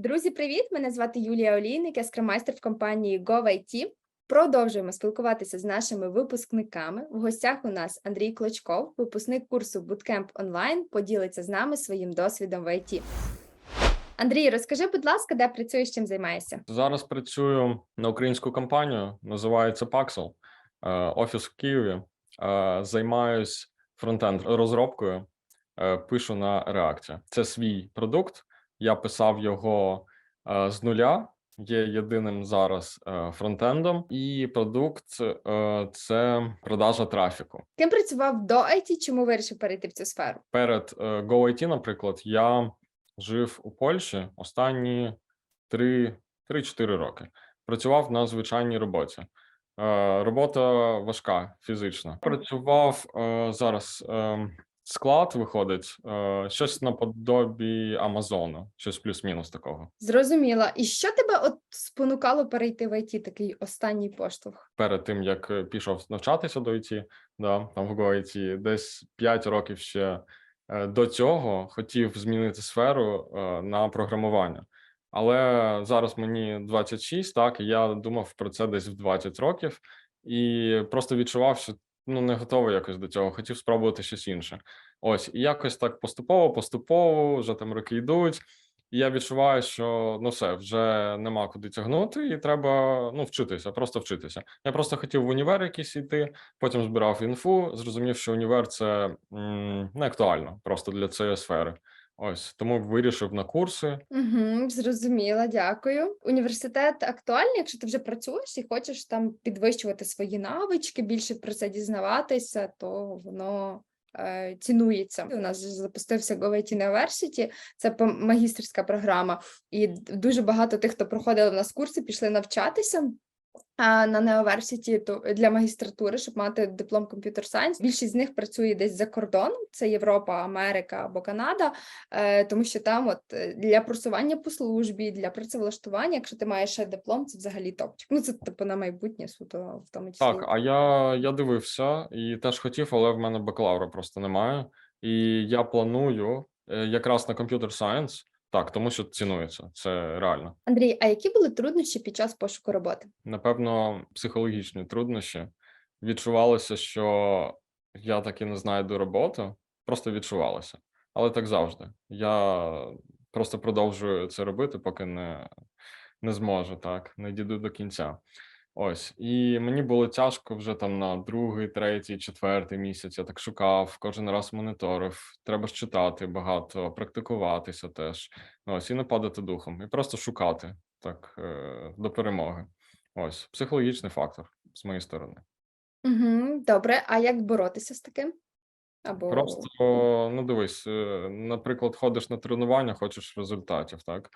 Друзі, привіт! Мене звати Юлія Олійник, я скромайстер в компанії GoVIT. Продовжуємо спілкуватися з нашими випускниками. В гостях у нас Андрій Клочков, випускник курсу Bootcamp Online, поділиться з нами своїм досвідом в ІТ. Андрій, розкажи, будь ласка, де працюєш, чим займаєшся? Зараз працюю на українську компанію, називається Paxel, е, офіс в Києві. Е, Займаюсь фронтенд розробкою, е, пишу на React. Це свій продукт. Я писав його е, з нуля. Є єдиним зараз е, фронтендом, і продукт е, це продажа трафіку. Ким працював до IT, чому вирішив перейти в цю сферу? Перед е, GoIT, наприклад, я жив у Польщі останні 3 3-4 роки. Працював на звичайній роботі. Робота важка фізично. Працював зараз. Склад виходить е, щось наподобі Амазону, щось плюс-мінус такого. Зрозуміла. І що тебе от спонукало перейти в IT, такий останній поштовх? перед тим як е, пішов навчатися до ІТ, да, там в GoIT, десь 5 років ще е, до цього хотів змінити сферу е, на програмування. Але зараз мені 26, так, і я думав про це десь в 20 років, і просто відчував, що ну не готовий якось до цього, хотів спробувати щось інше. Ось, і якось так поступово, поступово, вже там роки йдуть. І я відчуваю, що ну все, вже нема куди тягнути, і треба ну вчитися, просто вчитися. Я просто хотів в універ якийсь йти, потім збирав інфу, зрозумів, що універ це м, не актуально просто для цієї сфери. Ось тому вирішив на курси. Угу, зрозуміла, дякую. Університет актуальний, якщо ти вже працюєш і хочеш там підвищувати свої навички, більше про це дізнаватися, то воно е, цінується. У нас запустився GoVT University, це магістерська програма, і дуже багато тих, хто проходили в нас курси, пішли навчатися. На Неоверсіті то для магістратури, щоб мати диплом комп'ютер сайенс. Більшість з них працює десь за кордоном, це Європа, Америка або Канада, е, тому що там от е, для просування по службі, для працевлаштування, якщо ти маєш ще диплом, це взагалі топчик. Ну це типу на майбутнє суто в тому числі. Так, а я, я дивився і теж хотів, але в мене бакалавра просто немає. І я планую е, якраз на комп'ютер сайенс, так, тому що цінується, це реально. Андрій, а які були труднощі під час пошуку роботи? Напевно, психологічні труднощі. Відчувалося, що я таки не знайду роботу, просто відчувалося. Але так завжди. Я просто продовжую це робити, поки не, не зможу, так, не дійду до кінця. Ось, і мені було тяжко вже там на другий, третій, четвертий місяць. Я так шукав, кожен раз моніторив. Треба ж читати багато, практикуватися теж. Ось, і не падати духом, і просто шукати так е, до перемоги. Ось психологічний фактор з моєї сторони. Угу, добре, а як боротися з таким? Або Просто ну дивись, е, наприклад, ходиш на тренування, хочеш результатів, так?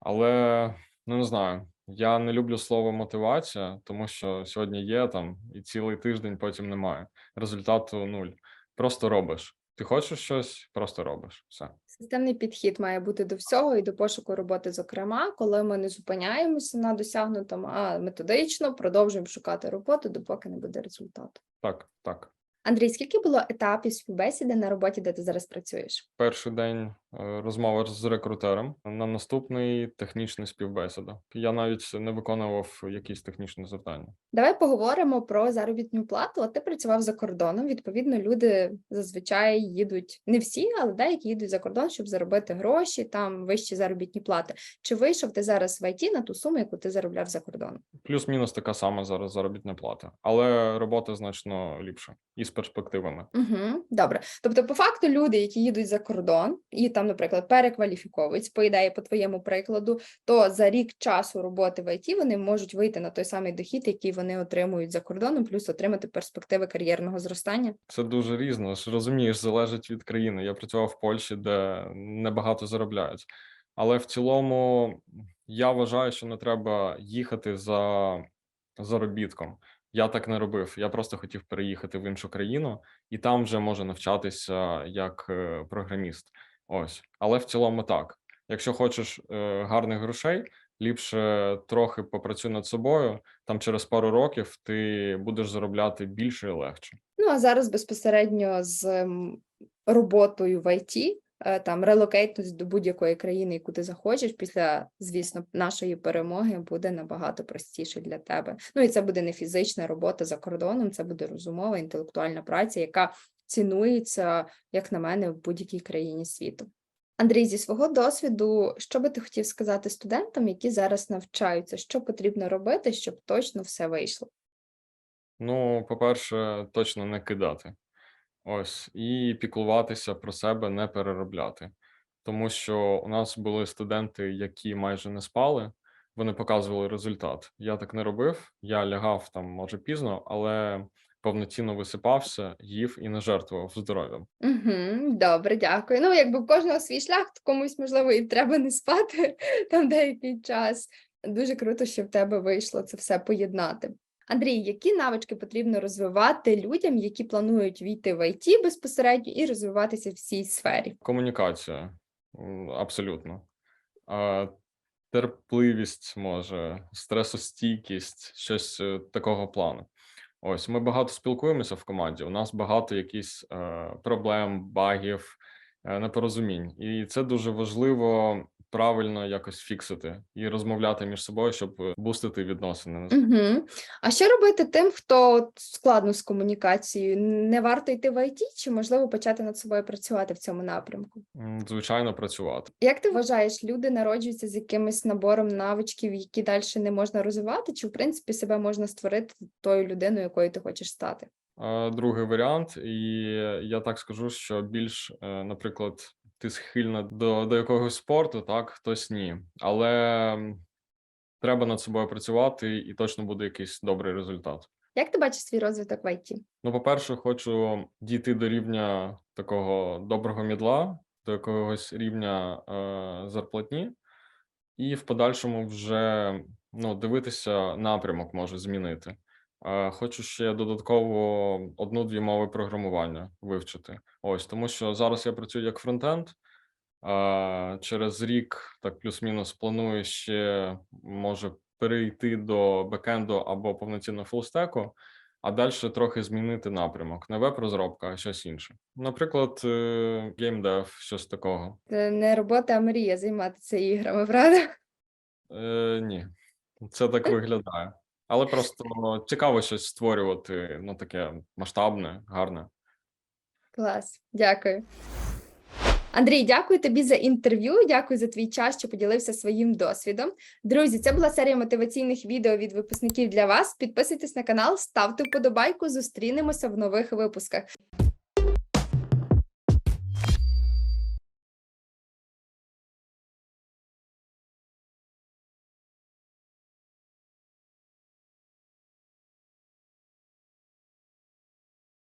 Але ну не знаю, я не люблю слово мотивація, тому що сьогодні є там і цілий тиждень потім немає. Результату нуль. Просто робиш. Ти хочеш щось, просто робиш. Все. Системний підхід має бути до всього і до пошуку роботи, зокрема, коли ми не зупиняємося на досягнутому, а методично продовжуємо шукати роботу, допоки не буде результату. Так, так. Андрій, скільки було етапів співбесіди на роботі, де ти зараз працюєш? Перший день розмова з рекрутером, на наступний технічна співбесіда. Я навіть не виконував якісь технічні завдання. Давай поговоримо про заробітну плату. Ти працював за кордоном. Відповідно, люди зазвичай їдуть не всі, але деякі їдуть за кордон, щоб заробити гроші, там вищі заробітні плати. Чи вийшов ти зараз в ІТ на ту суму, яку ти заробляв за кордоном? Плюс-мінус така сама зараз заробітна плата, але робота значно ліпша і з перспективами. Угу, добре. Тобто, по факту, люди, які їдуть за кордон і там, наприклад, перекваліфіковуються, по ідеї, по твоєму прикладу, то за рік часу роботи в ІТ вони можуть вийти на той самий дохід, який вони отримують за кордоном, плюс отримати перспективи кар'єрного зростання. Це дуже різно. ж Розумієш, залежить від країни. Я працював в Польщі, де небагато заробляють. Але в цілому я вважаю, що не треба їхати за заробітком. Я так не робив. Я просто хотів переїхати в іншу країну і там вже можу навчатися як е, програміст. Ось, але в цілому так. Якщо хочеш е, гарних грошей, ліпше трохи попрацюй над собою. Там через пару років ти будеш заробляти більше і легше. Ну а зараз безпосередньо з роботою в ІТ, е, там релокейтнутися до будь-якої країни, яку ти захочеш, після, звісно, нашої перемоги буде набагато простіше для тебе. Ну і це буде не фізична робота за кордоном, це буде розумова, інтелектуальна праця, яка цінується, як на мене, в будь-якій країні світу. Андрій, зі свого досвіду, що би ти хотів сказати студентам, які зараз навчаються, що потрібно робити, щоб точно все вийшло? Ну, по-перше, точно не кидати. Ось, і піклуватися про себе, не переробляти. Тому що у нас були студенти, які майже не спали, вони показували результат. Я так не робив, я лягав там, може, пізно, але повноцінно висипався, їв і не жертвував здоров'ям. Угу, добре, дякую. Ну, якби в кожного свій шлях, то комусь, можливо, і треба не спати там деякий час. Дуже круто, що в тебе вийшло це все поєднати. Андрій, які навички потрібно розвивати людям, які планують війти в ІТ безпосередньо і розвиватися в цій сфері? Комунікація, абсолютно. А, терпливість, може, стресостійкість, щось е, такого плану. Ось ми багато спілкуємося в команді. У нас багато якісь е, проблем, багів, е, непорозумінь, і це дуже важливо правильно якось фіксити і розмовляти між собою, щоб е, бустити відносини. Угу. А що робити тим, хто складно з комунікацією? Не варто йти в ІТ, чи можливо почати над собою працювати в цьому напрямку? Звичайно, працювати. Як ти вважаєш, люди народжуються з якимось набором навичків, які далі не можна розвивати, чи в принципі себе можна створити тою людиною, якою ти хочеш стати? Другий варіант, і я так скажу, що більш, е, наприклад, ти схильна до, до якогось спорту, так, хтось ні. Але треба над собою працювати, і точно буде якийсь добрий результат. Як ти бачиш свій розвиток в ІТ? Ну, по-перше, хочу дійти до рівня такого доброго мідла, до якогось рівня е, зарплатні, і в подальшому вже ну, дивитися напрямок може змінити. Е, хочу ще додатково одну-дві мови програмування вивчити. Ось тому, що зараз я працюю як фронтенд. Через рік, так плюс-мінус, планую ще може перейти до бекенду або повноцінно фулстеку, а далі трохи змінити напрямок. Не веб-розробка, а щось інше. Наприклад, е, геймдев, щось такого. Це не робота, а мрія займатися іграми, правда? Е, ні, це так виглядає. Але просто цікаво щось створювати, ну таке масштабне, гарне. Клас, дякую. Андрій, дякую тобі за інтерв'ю. Дякую за твій час, що поділився своїм досвідом. Друзі, це була серія мотиваційних відео від випускників для вас. Підписуйтесь на канал, ставте вподобайку. Зустрінемося в нових випусках.